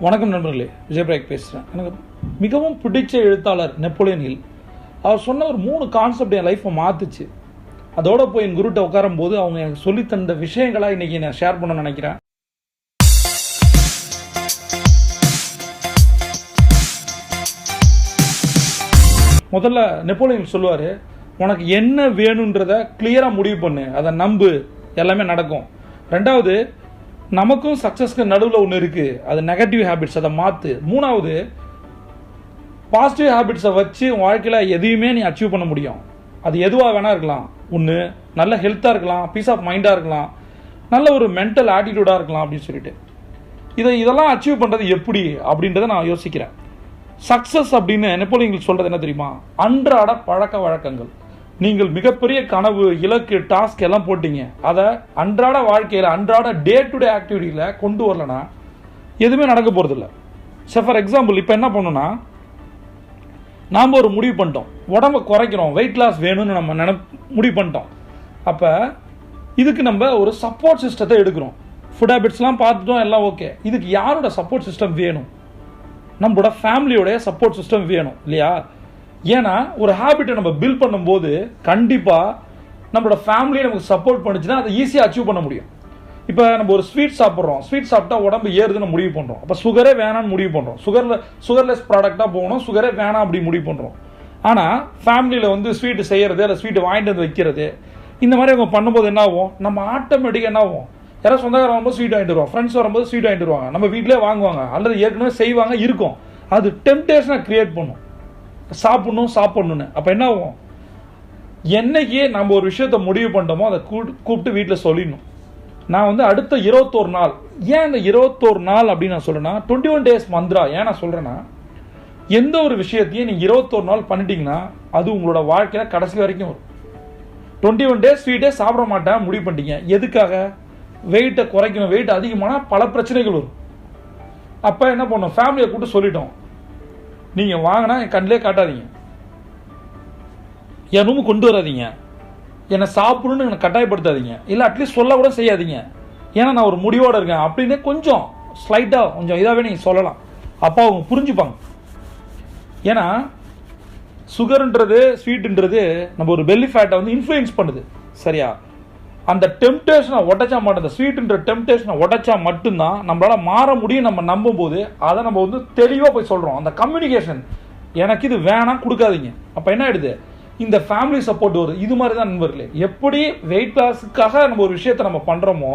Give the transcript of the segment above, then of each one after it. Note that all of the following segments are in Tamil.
வணக்கம் நண்பர்களே விஜயபிராக் பேசுகிறேன் எனக்கு மிகவும் பிடிச்ச எழுத்தாளர் நெப்போலியன் ஹில் அவர் சொன்ன ஒரு மூணு கான்செப்ட் என் லைஃப்பை மாற்றுச்சு அதோடு போய் என் குருட்ட உட்காரும் போது அவங்க எனக்கு சொல்லித் தந்த இன்றைக்கி நான் ஷேர் பண்ண நினைக்கிறேன். முதல்ல நெப்போலியன் சொல்லுவார் உனக்கு என்ன வேணுன்றத கிளியராக முடிவு பண்ணு. அதை நம்பு. எல்லாமே நடக்கும். ரெண்டாவது நமக்கும் சக்ஸஸ்க்கு நடுவில் ஒன்று இருக்குது அது நெகட்டிவ் ஹேபிட்ஸ் அதை மாற்று மூணாவது பாசிட்டிவ் ஹேபிட்ஸை வச்சு உன் வாழ்க்கையில் எதையுமே நீ அச்சீவ் பண்ண முடியும். அது எதுவாக வேணா இருக்கலாம். ஒன்று நல்ல ஹெல்த்தாக இருக்கலாம் பீஸ் ஆஃப் மைண்டாக இருக்கலாம் நல்ல ஒரு மென்டல் ஆட்டிடியூடாக இருக்கலாம் அப்படின்னு சொல்லிட்டு. இதை இதெல்லாம் அச்சீவ் பண்ணுறது எப்படி அப்படின்றத நான் யோசிக்கிறேன். சக்ஸஸ் அப்படின்னு நெப்போலியன் சொல்கிறது என்ன தெரியுமா? அன்றாட பழக்க வழக்கங்கள். நீங்கள் மிகப்பெரிய கனவு இலக்கு டாஸ்க் எல்லாம் போட்டீங்க. அதை அன்றாட வாழ்க்கையில் அன்றாட டே டு டே ஆக்டிவிட்டியில் கொண்டு வரலனா எதுவுமே நடக்க போகிறதில்ல சார் ஃபார் எக்ஸாம்பிள் இப்போ என்ன பண்ணணும்னா நாம் ஒரு முடிவு பண்ணிட்டோம். உடம்ப குறைக்கிறோம். வெயிட் லாஸ் வேணும்னு நம்ம நினை முடிவு பண்ணிட்டோம். அப்போ இதுக்கு நம்ம ஒரு சப்போர்ட் சிஸ்டத்தை எடுக்கிறோம். ஃபுட் ஹேபிட்ஸ்லாம் பார்த்துட்டோம் எல்லாம் ஓகே இதுக்கு யாரோட சப்போர்ட் சிஸ்டம் வேணும்? நம்மளோட ஃபேமிலியோடைய சப்போர்ட் சிஸ்டம் வேணும் இல்லையா? ஏன்னா ஒரு ஹேபிட்டை நம்ம பில்ட் பண்ணும்போது கண்டிப்பாக நம்மளோட ஃபேமிலியை நமக்கு சப்போர்ட் பண்ணுச்சுன்னா அதை ஈஸியாக அச்சீவ் பண்ண முடியும். இப்போ நம்ம ஒரு ஸ்வீட் சாப்பிட்றோம். ஸ்வீட் சாப்பிட்டா உடம்பு ஏறுதுன்னு முடிவு பண்ணுறோம் அப்போ சுகரே வேணாம்னு முடிவு பண்ணுறோம் சுகரில் சுகர்லெஸ் ப்ராடக்டாக போகணும். சுகரே வேணாம் அப்படி முடிவு பண்ணுறோம் ஆனால் ஃபேமிலியில் வந்து ஸ்வீட்டு செய்கிறது இல்லை ஸ்வீட்டு வாங்கிட்டு வந்து வைக்கிறது இந்த மாதிரி அவங்க பண்ணும்போது என்ன ஆகும்? நம்ம ஆட்டோமேட்டிக்காக என்ன ஆகும்? யாராவது சொந்தக்காரன் வரும்போது ஸ்வீட் வாங்கிட்டு வருவாங்க. ஃப்ரெண்ட்ஸ் வரும்போது ஸ்வீட் வாங்கிட்டு வருவாங்க. நம்ம வீட்டிலே வாங்குவாங்க. அல்லது ஏற்கனவே செய்வாங்க இருக்கும். அது டெம்டேஷனை க்ரியேட் பண்ணும். சாப்பிடணும் சாப்பிடணும்னு. அப்போ என்ன ஆகும்? என்னைக்கு நம்ம ஒரு விஷயத்த முடிவு பண்ணிட்டோமோ அதை கூப்பிட்டு கூப்பிட்டு வீட்டில் சொல்லிடணும். நான் வந்து அடுத்த இருபத்தோரு நாள் ஏன் இந்த இருபத்தோரு நாள் அப்படின்னு நான் சொல்கிறேன்னா டுவெண்ட்டி ஒன் டேஸ் மந்த்ரா ஏன் நான் சொல்கிறேன்னா எந்த ஒரு விஷயத்தையும் நீங்கள் இருபத்தோரு நாள் பண்ணிட்டீங்கன்னா அது உங்களோட வாழ்க்கையில் கடைசி வரைக்கும் வரும். டுவெண்ட்டி ஒன் டேஸ் ஸ்வீட்டே சாப்பிட மாட்டேன் முடிவு பண்ணிட்டீங்க. எதுக்காக? வெயிட்டை குறைக்கணும். வெயிட் அதிகமானால் பல பிரச்சனைகள் வரும். அப்போ என்ன பண்ணோம் ஃபேமிலியை கூப்பிட்டு சொல்லிட்டோம். நீங்கள் வாங்கினா என் கண்ணிலே காட்டாதீங்க. என் ரூமு கொண்டு வராதீங்க. என்னை சாப்பிடணும்னு என்னை கட்டாயப்படுத்தாதீங்க. இல்லை அட்லீஸ்ட் சொல்ல கூட செய்யாதீங்க. ஏன்னா நான் ஒரு முடிவோடு இருக்கேன். அப்படின்னு கொஞ்சம் ஸ்லைட்டாக கொஞ்சம் இதாகவே நீங்கள் சொல்லலாம். அப்போ அவங்க புரிஞ்சுப்பாங்க. ஏன்னா சுகருன்றது ஸ்வீட்டுன்றது நம்ம ஒரு பெல்லி ஃபேட்டை வந்து இன்ஃப்ளூயன்ஸ் பண்ணுது. சரியா? அந்த டெம்டேஷனை உடைச்சா மட்டும் அந்த ஸ்வீட்டுன்ற டெம்டேஷனை உடைச்சா மட்டும்தான் நம்மளால் மாற முடியும் நம்ம நம்பும்போது அதை நம்ம வந்து தெளிவாக போய் சொல்கிறோம் அந்த கம்யூனிகேஷன் எனக்கு இது வேணாம் கொடுக்காதீங்க. அப்போ என்ன ஆயிடுது? இந்த ஃபேமிலி சப்போர்ட் வருது இது மாதிரி தான் நண்பர்களே. எப்படி வெயிட் லாஸுக்காக நம்ம ஒரு விஷயத்தை நம்ம பண்ணுறோமோ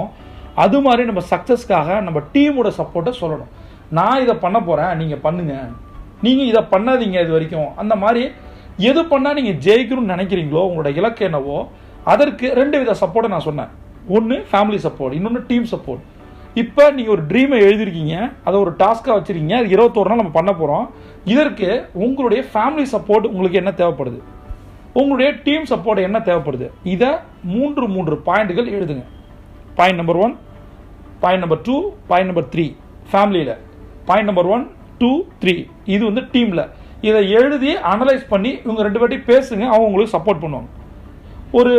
அது மாதிரி நம்ம சக்ஸஸ்க்காக நம்ம டீமோட சப்போர்ட்டை சொல்லணும். நான் இதை பண்ண போகிறேன் நீங்கள் பண்ணுங்கள் நீங்கள் இதை பண்ணாதீங்க இது வரைக்கும். அந்த மாதிரி எது பண்ணால் நீங்கள் ஜெயிக்கணும்னு நினைக்கிறீங்களோ உங்களோட இலக்கு என்னவோ அதற்கு ரெண்டு வித சப்போர்ட்டை நான் சொன்னேன். ஒன்று ஃபேமிலி சப்போர்ட் இன்னொன்று டீம் சப்போர்ட் இப்போ நீங்கள் ஒரு ட்ரீமை எழுதிருக்கீங்க அதை ஒரு டாஸ்க்காக வச்சுருக்கீங்க அது இருபத்தோரு நாள் நம்ம பண்ண போகிறோம் இதற்கு உங்களுடைய ஃபேமிலி சப்போர்ட் உங்களுக்கு என்ன தேவைப்படுது? உங்களுடைய டீம் சப்போர்ட் என்ன தேவைப்படுது? இதை மூன்று மூன்று பாயிண்ட்டுகள் எழுதுங்க. Point number one point number two point number three ஃபேமிலியில் point number one two three இது வந்து டீமில் இதை எழுதி அனலைஸ் பண்ணி இவங்க ரெண்டு பேர்ட்டையும் பேசுங்க அவங்க உங்களுக்கு சப்போர்ட் பண்ணுவாங்க. ஒரு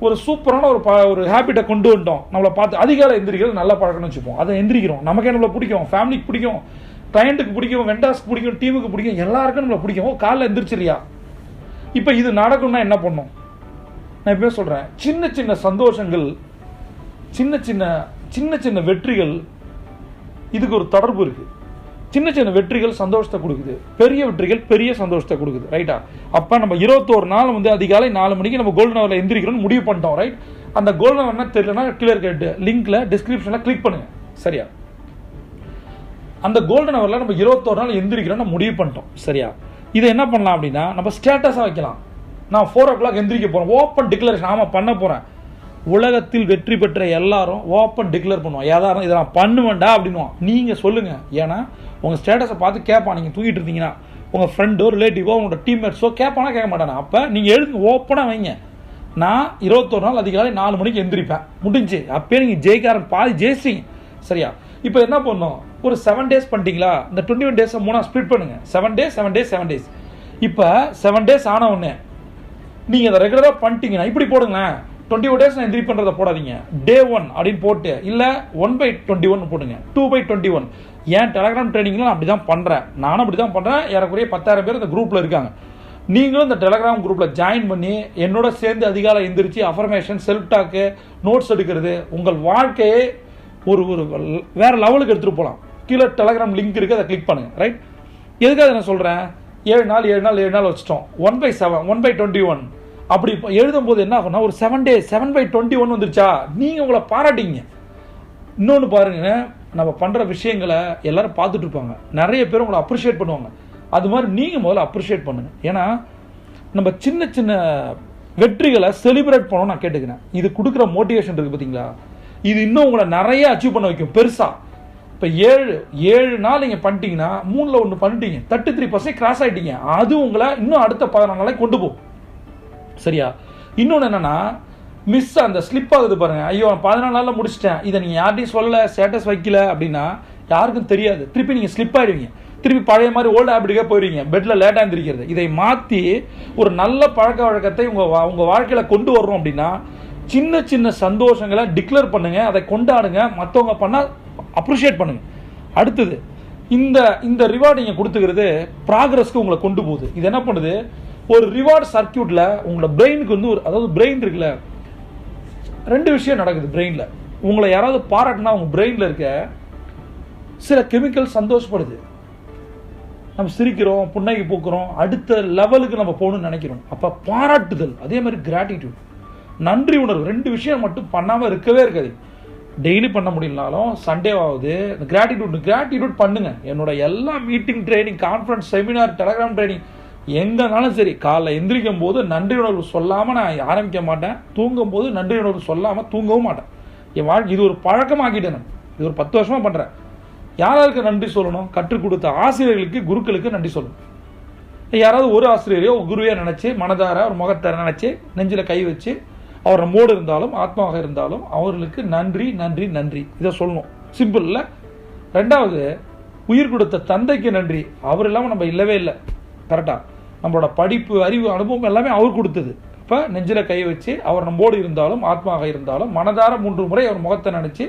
ஒரு சூப்பரான ஒரு ப ஒரு ஹேபிட்டை கொண்டு வந்துட்டோம். நம்மளை பார்த்து அதிகாலை எந்திரிக்கிறது நல்ல பழக்கம்னு வச்சுப்போம். அதை எந்திரிக்கிறோம். நமக்கே நம்மளை பிடிக்கும். ஃபேமிலிக்கு பிடிக்கும். கிளையண்ட்டுக்கு பிடிக்கும். வெண்டாஸ்க்கு பிடிக்கும். டீமுக்கு பிடிக்கும். எல்லாருக்கும் நம்மளை பிடிக்கும். ஓ காலைல எந்திரிச்சிரியா இப்போ இது நடக்கும்னா என்ன பண்ணும்? நான் இப்போ சொல்கிறேன் சின்ன சின்ன சந்தோஷங்கள் சின்ன சின்ன சின்ன சின்ன வெற்றிகள் இதுக்கு ஒரு தொடர்பு இருக்குது சின்ன சின்ன வெற்றிகள் சந்தோஷத்தை கொடுக்குது. பெரிய வெற்றிகள் பெரிய சந்தோஷத்தை கொடுக்குது ரைட்டா அப்போ நம்ம இருபத்தோரு நாள் வந்து அதிகாலை நாலு மணிக்கு நம்ம கோல்டன் அவரில் எந்திரிக்கிறோம்னு முடிவு பண்ணிட்டோம் ரைட் அந்த கோல்டன் அவர் என்ன தெரியலனா கிளியர் கேட்டு லிங்க்ல டிஸ்கிரிப்ஷனில் கிளிக் பண்ணுங்க சரியா? அந்த கோல்டன் அவரில் நம்ம இருபத்தோரு நாள் எந்திரிக்கிறோம்னு முடிவு பண்ணிட்டோம் சரியா? இதை என்ன பண்ணலாம் அப்படின்னா நம்ம ஸ்டேட்டஸாக வைக்கலாம். நான் ஃபோர் ஓ கிளாக் எந்திரிக்க போகிறேன் ஓப்பன் டிக்ளரேஷன் ஆமாம் பண்ண போகிறேன் உலகத்தில் வெற்றி பெற்ற எல்லாரும் ஓப்பன் டிக்ளேர் பண்ணுவோம் ஏதாவது இதை நான் பண்ணுவேன்டா அப்படின்வான் நீங்கள் சொல்லுங்கள் ஏன்னா உங்கள் ஸ்டேட்டஸை பார்த்து கேட்பான் நீங்கள் தூக்கிட்டு இருந்தீங்கன்னா உங்கள் ஃப்ரெண்டோ ரிலேட்டிவோ உங்களோட டீம்மேட்ஸோ கேட்பானா கேட்க மாட்டானா? அப்போ நீங்கள் எழுந்து ஓப்பனாக வைங்க. நான் இருபத்தொரு நாள் அதிகாலை நாலு மணிக்கு எந்திரிப்பேன். முடிஞ்சு. அப்பயே நீங்கள் ஜெயிக்காரன் பாதி ஜெயிச்சிங்க சரியா? இப்போ என்ன பண்ணோம் ஒரு செவன் டேஸ் பண்ணிட்டீங்களா? இந்த டுவெண்ட்டி ஒன் டேஸை மூணாக ஸ்ப்ளிட் பண்ணுங்கள் seven days seven days seven days இப்போ செவன் டேஸ் ஆன உடனே நீங்கள் அதை ரெகுலராக பண்ணிட்டீங்கன்னா இப்படி போடுங்களேன். டுவெண்ட்டி டேஸ் நான் எந்திரி பண்ணுறதை போடாதீங்க. டே ஒன் அப்படின்னு போட்டு இல்லை ஒன் பை டுவெண்ட்டி ஒன் போடுங்க. டூ பை டுவெண்ட்டி ஒன் ஏன் டெலகிராம் ட்ரைனிங்லாம் நான் அப்படி தான் பண்ணுறேன் நானும் அப்படி தான் பண்ணுறேன் ஏறக்குறைய பத்தாயிரம் பேர் இந்த குரூப்பில் இருக்காங்க. நீங்களும் இந்த டெலகிராம் குரூப்பில் ஜாயின் பண்ணி என்னோட சேர்ந்து அதிகாலை எந்திரிச்சு அஃபர்மேஷன் செல்ஃப் டாக்கு நோட்ஸ் எடுக்கிறது உங்கள் வாழ்க்கையை ஒரு ஒரு வேறு லெவலுக்கு எடுத்துகிட்டு போகலாம் கீழே டெலகிராம் லிங்க் இருக்குது அதை கிளிக் பண்ணுங்கள் ரைட் எதுக்காக நான் சொல்கிறேன் ஏழு நாள் ஏழு நாள் ஏழு நாள் வச்சிட்டோம். One by seven one by twenty one அப்படி இப்போ எழுதும்போது என்ன ஆகும்னா ஒரு seven day seven by twenty one வந்துருச்சா? நீங்கள் உங்களை பாராட்டிங்க. இன்னொன்று பாருங்க நம்ம பண்ணுற விஷயங்களை எல்லாரும் பார்த்துட்டு இருப்பாங்க. நிறைய பேர் உங்களை அப்ரிஷியேட் பண்ணுவாங்க. அது மாதிரி நீங்கள் முதல்ல அப்ரிஷியேட் பண்ணுங்க. ஏன்னா நம்ம சின்ன சின்ன வெற்றிகளை செலிப்ரேட் பண்ணணும் நான் கேட்டுக்கிறேன். இது கொடுக்குற மோட்டிவேஷன் இருக்குது பார்த்தீங்களா? இது இன்னும் உங்களை நிறைய அச்சீவ் பண்ண வைக்கும் பெருசாக இப்போ ஏழு ஏழு நாள் நீங்கள் பண்ணிட்டீங்கன்னா மூணில் ஒன்று பண்ணிட்டீங்க. தேர்ட்டி த்ரீ பர்சன்ட் கிராஸ் ஆகிட்டீங்க அது உங்களை இன்னும் அடுத்த பதினாலு நாளைக்கு கொண்டு போகும். சரியா? இன்னொன்று என்னன்னா மிஸ் அந்த ஸ்லிப் ஆகுது பாருங்க. ஐயோ நான் பதினாலு நாளில் முடிச்சிட்டேன். இதை நீங்கள் யார்ட்டையும் சொல்ல ஸ்டேட்டஸ் வைக்கல அப்படின்னா யாருக்கும் தெரியாது. திருப்பி நீங்கள் ஸ்லிப் ஆகிடுவீங்க திருப்பி பழைய மாதிரி ஓல்டு ஹேபிட்டுக்கே போயிடுவீங்க பெட்டில் லேட்டாக இருந்திருக்கிறது இதை மாற்றி ஒரு நல்ல பழக்க வழக்கத்தை உங்கள் உங்கள் வாழ்க்கையில் கொண்டு வரணும் அப்படின்னா சின்ன சின்ன சந்தோஷங்களை டிக்ளேர் பண்ணுங்கள் அதை கொண்டாடுங்க. மற்றவங்க பண்ணால் அப்ரிஷியேட் பண்ணுங்கள் அடுத்தது இந்த இந்த ரிவார்டு நீங்கள் கொடுத்துக்கிறது ப்ராக்ரஸ்க்கு உங்களை கொண்டு போகுது. இது என்ன பண்ணுது? ஒரு ரிவார்ட் சர்க்கியூட்டில் உங்களோட பிரெயினுக்கு வந்து ஒரு அதாவது பிரெயின் இருக்குல்ல ரெண்டு விஷயம் நடக்குது பிரெயினில் உங்களை யாராவது பாராட்டினா உங்கள் பிரெயினில் இருக்க சில கெமிக்கல் சந்தோஷப்படுது. நம்ம சிரிக்கிறோம் புன்னகை பூக்கிறோம் அடுத்த லெவலுக்கு நம்ம போகணும்னு நினைக்கிறோம். அப்போ பாராட்டுதல் அதே மாதிரி கிராட்டிடியூட் நன்றி உணர்வு ரெண்டு விஷயம் மட்டும் பண்ணாமல் இருக்கவே இருக்காது. டெய்லி பண்ண முடியலனாலும் சண்டே ஆகுது இந்த கிராட்டிடியூட் கிராட்டிடியூட் பண்ணுங்க. என்னோட எல்லா meeting training conference seminar Telegram training எங்கனாலும் சரி காலைல எந்திரிக்கும் போது நன்றி உணர்வு சொல்லாமல் நான் ஆரம்பிக்க மாட்டேன். தூங்கும் போது நன்றி உணர்வு சொல்லாமல் தூங்கவும் மாட்டேன். என் வாழ்க்கை இது ஒரு பழக்கமாக்கிட்டேன் நான். இது ஒரு பத்து வருஷமாக பண்ணுறேன் யாராருக்கு நன்றி சொல்லணும்? கற்றுக் கொடுத்த ஆசிரியர்களுக்கு குருக்களுக்கு நன்றி சொல்லணும். யாராவது ஒரு ஆசிரியரையோ ஒரு குருவையோ நினச்சி மனதார ஒரு முகத்தை நினச்சி நெஞ்சில் கை வச்சு அவர் நம்மோடு இருந்தாலும் ஆத்மாவாக இருந்தாலும் அவர்களுக்கு நன்றி நன்றி நன்றி. இதை சொல்லணும். சிம்பிள் ரெண்டாவது உயிர் கொடுத்த தந்தைக்கு நன்றி. அவர் இல்லாமல் நம்ம இல்லவே இல்லை. கரெக்டாக நம்மளோட படிப்பு அறிவு அனுபவம் எல்லாமே அவர் கொடுத்தது. இப்போ நெஞ்சில் கை வச்சு அவர் நம்மோடு இருந்தாலும் ஆத்மாக இருந்தாலும் மனதார மூன்று முறை அவர் முகத்தை நினச்சி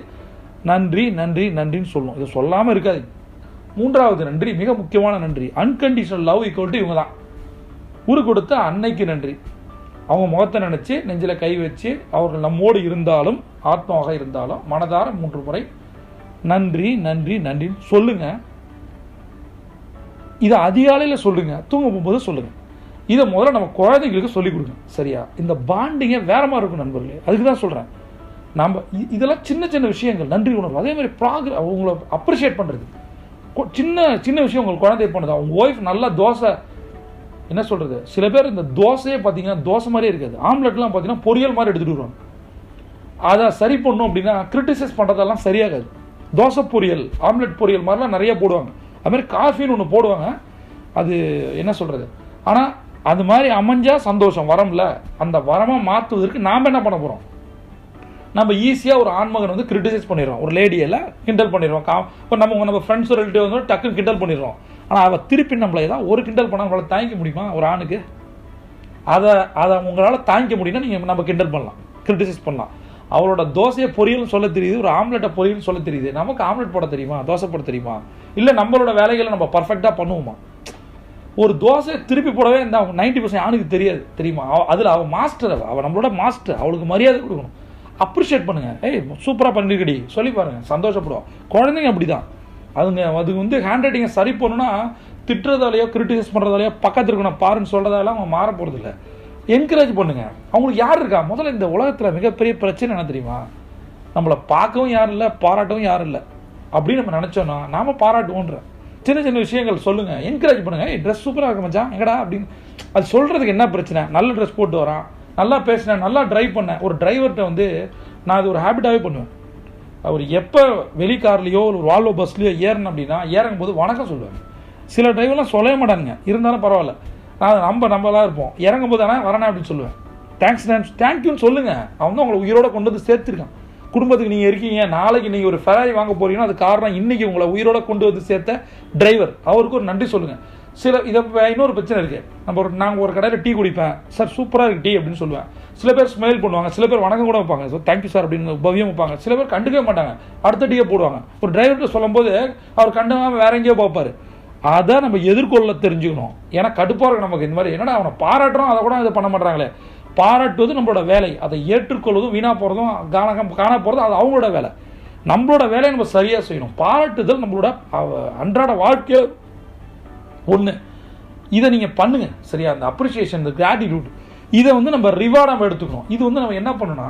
நன்றி நன்றி நன்றின்னு சொல்லும். இதை சொல்லாமல் இருக்காது மூன்றாவது நன்றி மிக முக்கியமான நன்றி. அன்கண்டிஷனல் லவ் ஈக்குவல் டு இவங்க தான். உரு கொடுத்த அன்னைக்கு நன்றி. அவங்க முகத்தை நினச்சி நெஞ்சில் கை வச்சு அவர்கள் நம்மோடு இருந்தாலும் ஆத்மாவாக இருந்தாலும் மனதார மூன்று முறை நன்றி நன்றி நன்றின்னு சொல்லுங்கள் இதை அதிகாலையில் சொல்லுங்க. தூங்க போகும்போது சொல்லுங்க. இதை முதல்ல நம்ம குழந்தைங்களுக்கு சொல்லிக் கொடுங்க. சரியா? இந்த பாண்டிங்கை வேற மாதிரி இருக்கும் நண்பர்களே. அதுக்கு தான் சொல்கிறேன் நம்ம இதெல்லாம் சின்ன சின்ன விஷயங்கள் நன்றி உணர்வு. அதே மாதிரி ப்ராக்ர உங்களை அப்ரிஷியேட் பண்ணுறது சின்ன சின்ன விஷயம் உங்களுக்கு குழந்தை பண்ணுது. அவங்க ஒய்ஃப் நல்லா தோசை என்ன சொல்கிறது சில பேர் இந்த தோசையே பார்த்தீங்கன்னா தோசை மாதிரியே இருக்காது. ஆம்லெட்லாம் பார்த்தீங்கன்னா பொரியல் மாதிரி எடுத்துகிட்டு வருவாங்க. அதை சரி பண்ணும் அப்படின்னா கிரிட்டிசைஸ் பண்ணுறதெல்லாம் சரியாகாது. தோசை பொரியல் ஆம்லெட் பொரியல் மாதிரிலாம் நிறைய போடுவாங்க. அது மாதிரி காஃபின்னு ஒன்று போடுவாங்க. அது என்ன சொல்கிறது ஆனால் அது மாதிரி அமைஞ்சா சந்தோஷம் வரம்ல. அந்த வரமாக மாற்றுவதற்கு நாம் என்ன பண்ண போகிறோம் நம்ம ஈஸியாக ஒரு ஆண்மகன் வந்து கிரிட்டிசைஸ் பண்ணிடுறோம். ஒரு லேடியில் கிண்டல் பண்ணிடுறோம். கா இப்போ நம்ம நம்ம ஃப்ரெண்ட்ஸ் ரிலேட்டிவ் வந்து டக்குன்னு கிண்டல் பண்ணிடுறோம். ஆனால் அவள் திருப்பி நம்மளை ஏதாவது ஒரு கிண்டல் பண்ணால் நம்மளால தாங்கிக்க முடியுமா? ஒரு ஆணுக்கு? அதை அதை உங்களால் தாங்கிக்க முடியும்னா நீங்கள் நம்ம கிண்டல் பண்ணலாம். கிரிட்டிசைஸ் பண்ணலாம். அவளோட தோசையை பொரியல்னு சொல்ல தெரியுது ஒரு ஆம்லெட்டை பொரியல்னு சொல்ல தெரியுது. நமக்கு ஆம்லெட் போட தெரியுமா? தோசை போட தெரியுமா? இல்லை நம்மளோட வேலைகளை நம்ம பர்ஃபெக்டாக பண்ணுவோமா? ஒரு தோசை திருப்பி போடவே இந்த நைன்டி பர்சன்ட் ஆணுக்கு தெரியாது தெரியுமா? அவ அதில் அவள் மாஸ்டர் அவள் அவள் நம்மளோட மாஸ்டர் அவளுக்கு மரியாதை கொடுக்கணும். அப்ரிஷியேட் பண்ணுங்க. ஏய் சூப்பராக பண்ணிருக்கடி. சொல்லி பாருங்கள் சந்தோஷப்படுவோம் குழந்தைங்க அப்படிதான். அதுங்க அது வந்து ஹேண்ட் ரைட்டிங்கை சரி பண்ணணும்னா திட்டுறதாலையோ கிரிட்டிசைஸ் பண்ணுறதாலையோ பக்கத்தில் இருக்கணும். பாருன்னு சொல்கிறதால அவங்க மாற போகிறது இல்லை என்கரேஜ் பண்ணுங்க. அவங்களுக்கு யார் இருக்கா? முதல்ல இந்த உலகத்தில் மிகப்பெரிய பிரச்சனை என்ன தெரியுமா? நம்மளை பார்க்கவும் யாரும் இல்லை பாராட்டவும் யாரும் இல்லை. அப்படின்னு நம்ம நினச்சோன்னா நாம பாராட்டுவோன்ற சின்ன சின்ன விஷயங்கள் சொல்லுங்க. என்கரேஜ் பண்ணுங்க. ஏய் ட்ரெஸ் சூப்பராக இருக்கு மச்சான். எங்கடா? அப்படின்னு. அது சொல்கிறதுக்கு என்ன பிரச்சனை? நல்ல ட்ரெஸ் போட்டு வரான். நல்லா பேசினேன் நல்லா டிரைவ் பண்ணேன் ஒரு டிரைவர்கிட்ட வந்து நான் அது ஒரு ஹேபிட்டாகவே பண்ணுவேன். அவர் எப்போ வெளி கார்லேயோ ஒரு வால்வோ பஸ்லேயோ ஏறணும் அப்படின்னா ஏறங்கும் போது வணக்கம் சொல்லுவேன் சில டிரைவர்லாம் சொல்லவே மாட்டாங்க இருந்தாலும் பரவாயில்ல. நம்ம நம்மளாக இருப்போம். இறங்கும் போது ஆனால் வரேன் அப்படின்னு சொல்லுவேன். தேங்க்ஸ் தேங்க்ஸ் தேங்க்யூன்னு சொல்லுங்கள் அவன் தான் உங்களை உயிரோட கொண்டு வந்து சேர்த்துருக்கான். குடும்பத்துக்கு நீங்கள் இருக்கீங்க. நாளைக்கு நீங்கள் ஒரு ஃபெராரி வாங்க போறீங்கன்னா அது காரணம் இன்றைக்கி உங்களை உயிரோட கொண்டு வந்து சேர்த்த டிரைவர் அவருக்கு ஒரு நன்றி சொல்லுங்கள் சில இதை இன்னொரு பிரச்சனை இருக்குது நம்ம ஒரு நாங்கள் ஒரு கடையில் டீ குடிப்பேன். சார் சூப்பராக இருக்குது டீ அப்படின்னு சொல்லுவேன். சில பேர் ஸ்மைல் பண்ணுவாங்க. சில பேர் வணக்கம் கூட வைப்பாங்க. ஸோ தேங்க்யூ சார் அப்படின்னு பவியம் வைப்பாங்க. சில பேர் கண்டுக்கவே மாட்டாங்க. அடுத்த டீயை போடுவாங்க. ஒரு டிரைவர்கிட்ட சொல்லும்போது அவர் கண்டுக்காமல் வேற எங்கேயோ பார்ப்பாரு. அதை நம்ம எதிர்கொள்ள தெரிஞ்சுக்கணும். ஏன்னா கடுப்பாக இருக்கு நமக்கு இந்த மாதிரி என்னடா அவனை பாராட்டுறோம் அதை கூட இதை பண்ண மாட்டாங்களே பாராட்டுவது நம்மளோட வேலை. அதை ஏற்றுக்கொள்வதும் வீணாக போகிறதும் காண காண போகிறதும் அது அவங்களோட வேலை. நம்மளோட வேலையை நம்ம சரியாக செய்யணும். பாராட்டுதல் நம்மளோட அன்றாட வாழ்க்கையில் ஒன்று இதை நீங்கள் பண்ணுங்க. சரியா? அந்த அப்ரிசியேஷன் இந்த கிராட்டிடியூட் இதை வந்து நம்ம ரிவார்டாக எடுத்துக்கணும். இது வந்து நம்ம என்ன பண்ணணும்னா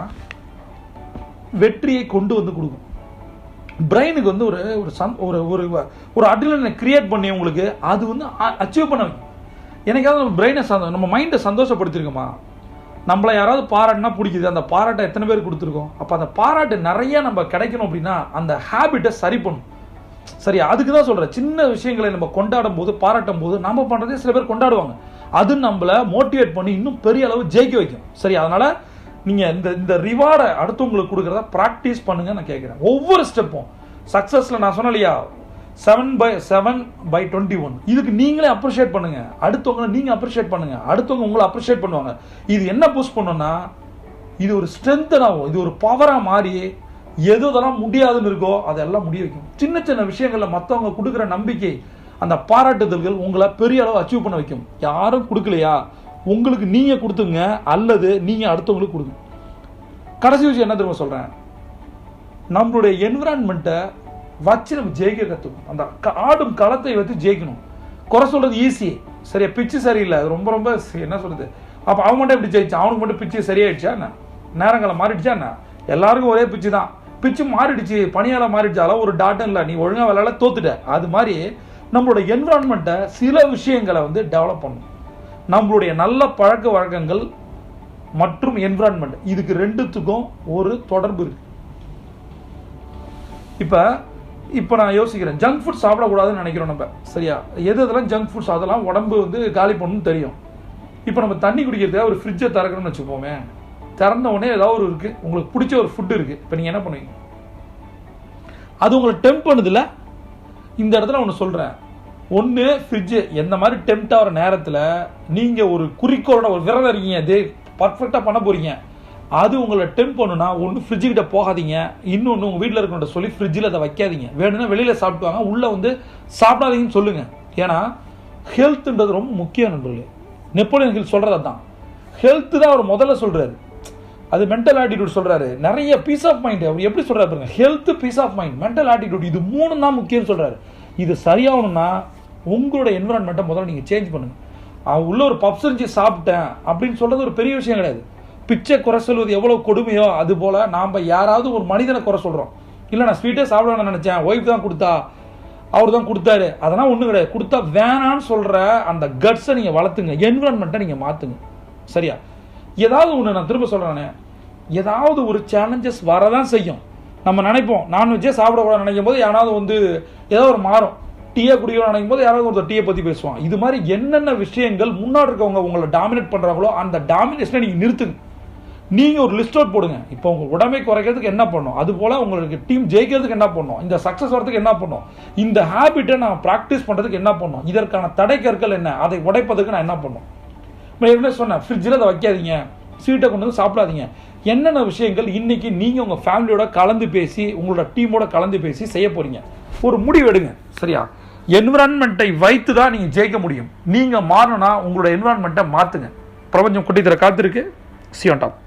வெற்றியை கொண்டு வந்து கொடுக்கும். பிரெயினுக்கு வந்து ஒரு ஒரு சந் ஒரு ஒரு ஒரு அட்ரினலை கிரியேட் பண்ணி உங்களுக்கு அது வந்து அச்சீவ் பண்ண வைக்கும். எனக்காவது நம்ம பிரெயினை சந்தோ நம்ம மைண்டை சந்தோஷப்படுத்திருக்கோமா? நம்மளை யாராவது பாராட்டுனா பிடிக்குது. அந்த பாராட்டை எத்தனை பேர் கொடுத்துருக்கோம்? அப்போ அந்த பாராட்டு நிறைய நம்ம கிடைக்கணும் அப்படின்னா அந்த ஹேபிட்டை சரி பண்ணும். சரி அதுக்கு தான் சொல்கிறேன் சின்ன விஷயங்களை நம்ம கொண்டாடும் போது பாராட்டும் போது நம்ம பண்ணுறதே சில பேர் கொண்டாடுவாங்க. அது நம்மளை மோட்டிவேட் பண்ணி இன்னும் பெரிய அளவு ஜெயிக்க வைக்கும். சரி அதனால் நீங்கள் இந்த இந்த ரிவார்டை அடுத்தவங்களுக்கு கொடுக்குறத ப்ராக்டிஸ் பண்ணுங்க நான் கேட்குறேன். ஒவ்வொரு ஸ்டெப்பும் சக்ஸஸில் நான் சொன்னேன் இல்லையா seven by seven by twenty one இதுக்கு நீங்களே அப்ரிஷியேட் பண்ணுங்க. அடுத்தவங்களை நீங்கள் அப்ரிஷியேட் பண்ணுங்க. அடுத்தவங்க உங்களை அப்ரிஷியேட் பண்ணுவாங்க. இது என்ன பூஸ்ட் பண்ணுன்னா இது ஒரு ஸ்ட்ரென்தன் இது ஒரு பவராக மாறி எது இதெல்லாம் முடியாதுன்னு இருக்கோ அதெல்லாம் முடிய வைக்கும். சின்ன சின்ன விஷயங்களில் மற்றவங்க கொடுக்குற நம்பிக்கை அந்த பாராட்டுதல்கள் உங்களை பெரிய அளவு அச்சீவ் பண்ண வைக்கும். யாரும் கொடுக்கலையா? உங்களுக்கு நீங்கள் கொடுத்துங்க அல்லது நீங்கள் அடுத்தவங்களுக்கு கொடுங்க. கடைசி விஷயம் என்ன திரும்ப சொல்கிறேன் நம்மளுடைய என்விரான்மெண்ட்டை வச்சு நம்ம ஜெயிக்க கற்றுக்கணும் அந்த ஆடும் களத்தை வச்சு ஜெயிக்கணும். குறை சொல்கிறது ஈஸி சரியா? பிச்சு சரியில்லை. அது ரொம்ப ரொம்ப என்ன சொல்கிறது அப்போ அவன் மட்டும் எப்படி ஜெயிச்சான் அவனுக்கு மட்டும் பிச்சு சரியாயிடுச்சா என்ன? நேரங்களை மாறிடுச்சா என்ன? எல்லாருக்கும் ஒரே பிச்சு தான். பிச்சு மாறிடுச்சு பணியால மாறிடுச்சாலும் ஒரு டாட்டும் இல்லை. நீ ஒழுங்காக விளையாட தோத்துட்ட. அது மாதிரி நம்மளோட என்விரான்மெண்ட்டை சில விஷயங்களை வந்து டெவலப் பண்ணணும். நம்மளுடைய நல்ல பழக்க வழக்கங்கள் மற்றும் என்விரான்மெண்ட் இதுக்கு ரெண்டுத்துக்கும் ஒரு தொடர்பு இருக்கு. இப்போ இப்போ நான் யோசிக்கிறேன். ஜங்க் ஃபுட் சாப்பிடக்கூடாதுன்னு நினைக்கிறோம் நம்ம. சரியா? எது எதெல்லாம் ஜங்க் ஃபுட்ஸ் அதெல்லாம் உடம்பு வந்து காலி பண்ணணும்னு தெரியும். இப்போ நம்ம தண்ணி குடிக்கிறதுக்காக ஒரு ஃப்ரிட்ஜை திறக்கணும்னு வச்சுப்போமே திறந்த உடனே ஏதாவது ஒரு இருக்குது உங்களுக்கு பிடிச்ச ஒரு ஃபுட்டு இருக்குது இப்போ நீங்கள் என்ன பண்ணுவீங்க? அது உங்களை டெம்ப் பண்ணுதில்ல இந்த இடத்துல ஒன்று சொல்கிறேன் ஒன்று ஃப்ரிட்ஜு எந்த மாதிரி டெம்ட் ஆகிற நேரத்தில் நீங்கள் ஒரு குறிக்கோளோட ஒரு விரதம் இருக்கீங்க இது பர்ஃபெக்டாக பண்ண போகிறீங்க அது உங்களை டெம்ப் பண்ணுனா ஒன்று ஃப்ரிட்ஜுக்கிட்ட போகாதீங்க. இன்னொன்று உங்கள் வீட்டில் இருக்கிறவங்க சொல்லி ஃப்ரிட்ஜில் அதை வைக்காதீங்க. வேணும்னா வெளியில் சாப்பிடுவாங்க உள்ளே வந்து சாப்பிடாதீங்கன்னு சொல்லுங்கள் ஏன்னா ஹெல்த்துன்றது ரொம்ப முக்கியம் நண்பர்களே. நெப்போலியன் ஹில் சொல்கிறது தான் ஹெல்த்து தான் அவர் முதல்ல சொல்கிறாரு அது மென்டல் ஆட்டிடியூட் சொல்கிறாரு நிறைய பீஸ் ஆஃப் மைண்ட் அவர் எப்படி சொல்றாரு பாருங்க? Health peace of mind mental attitude இது மூணு தான் முக்கியம் சொல்கிறாரு இது சரியாகணும்னா உங்களோட என்விரான்மெண்ட்டை முதல்ல நீங்கள் சேஞ்ச் பண்ணுங்க. அவன் உள்ள ஒரு பப்ஸ் இருந்துச்சு சாப்பிட்டேன் அப்படின்னு சொல்கிறது ஒரு பெரிய விஷயம் கிடையாது. பிச்சை குறை சொல்வது எவ்வளோ கொடுமையோ அது போல் நாம் யாராவது ஒரு மனிதனை குறை சொல்கிறோம் இல்லை நான் ஸ்வீட்டே சாப்பிடணும்னு நினைச்சேன் ஒய்ஃப் தான் கொடுத்தா அவர் தான் கொடுத்தாரு. அதெல்லாம் ஒன்றும் கிடையாது. கொடுத்தா வேணான்னு சொல்கிற அந்த கட்ஸை நீங்கள் வளர்த்துங்க. என்விரான்மெண்ட்டை நீங்கள் மாற்றுங்க சரியா? ஏதாவது ஒன்று நான் திரும்ப சொல்கிறேனே ஏதாவது ஒரு சேலஞ்சஸ் வரதான் செய்யும். நம்ம நினைப்போம் நான்வெஜ்ஜே சாப்பிடக்கூடாது நினைக்கும் போது யாராவது வந்து ஏதோ ஒரு மாறும். டீயை குடிக்கணும்னு நினைக்கும் போது யாராவது ஒருத்தர் டீயை பற்றி பேசுவான். இது மாதிரி என்னென்ன விஷயங்கள் முன்னாடி இருக்கவங்க உங்களை டாமினேட் பண்ணுறாங்களோ அந்த டாமினேஷனை நீங்கள் நிறுத்துங்க. நீங்கள் ஒரு லிஸ்ட் அவுட் போடுங்க. இப்போ உங்கள் உடமை குறைக்கிறதுக்கு என்ன பண்ணும்? அது போல் உங்களுக்கு டீம் ஜெயிக்கிறதுக்கு என்ன பண்ணும்? இந்த சக்ஸஸ் வரதுக்கு என்ன பண்ணும்? இந்த ஹேபிட்டை நான் ப்ராக்டிஸ் பண்ணுறதுக்கு என்ன பண்ணும்? இதற்கான தடை கற்கள் என்ன? அதை உடைப்பதற்கு நான் என்ன பண்ணும்? ஏற்கனவே சொன்னேன் ஃப்ரிட்ஜில் அதை வைக்காதீங்க. ஸ்வீட்டை கொண்டு வந்து சாப்பிடாதீங்க. என்னென்ன விஷயங்கள் இன்னைக்கு நீங்கள் உங்கள் ஃபேமிலியோட கலந்து பேசி உங்களோட டீமோட கலந்து பேசி செய்ய போகிறீங்க ஒரு முடிவு எடுங்க. சரியா? என்விரான்மெண்ட்டை வைத்து தான் நீங்கள் ஜெயிக்க முடியும். நீங்கள் மாறணும்னா உங்களோட என்விரான்மெண்ட்டை மாற்றுங்க பிரபஞ்சம் குட்டித்தர காத்திருக்கு சி ஆன் டாப்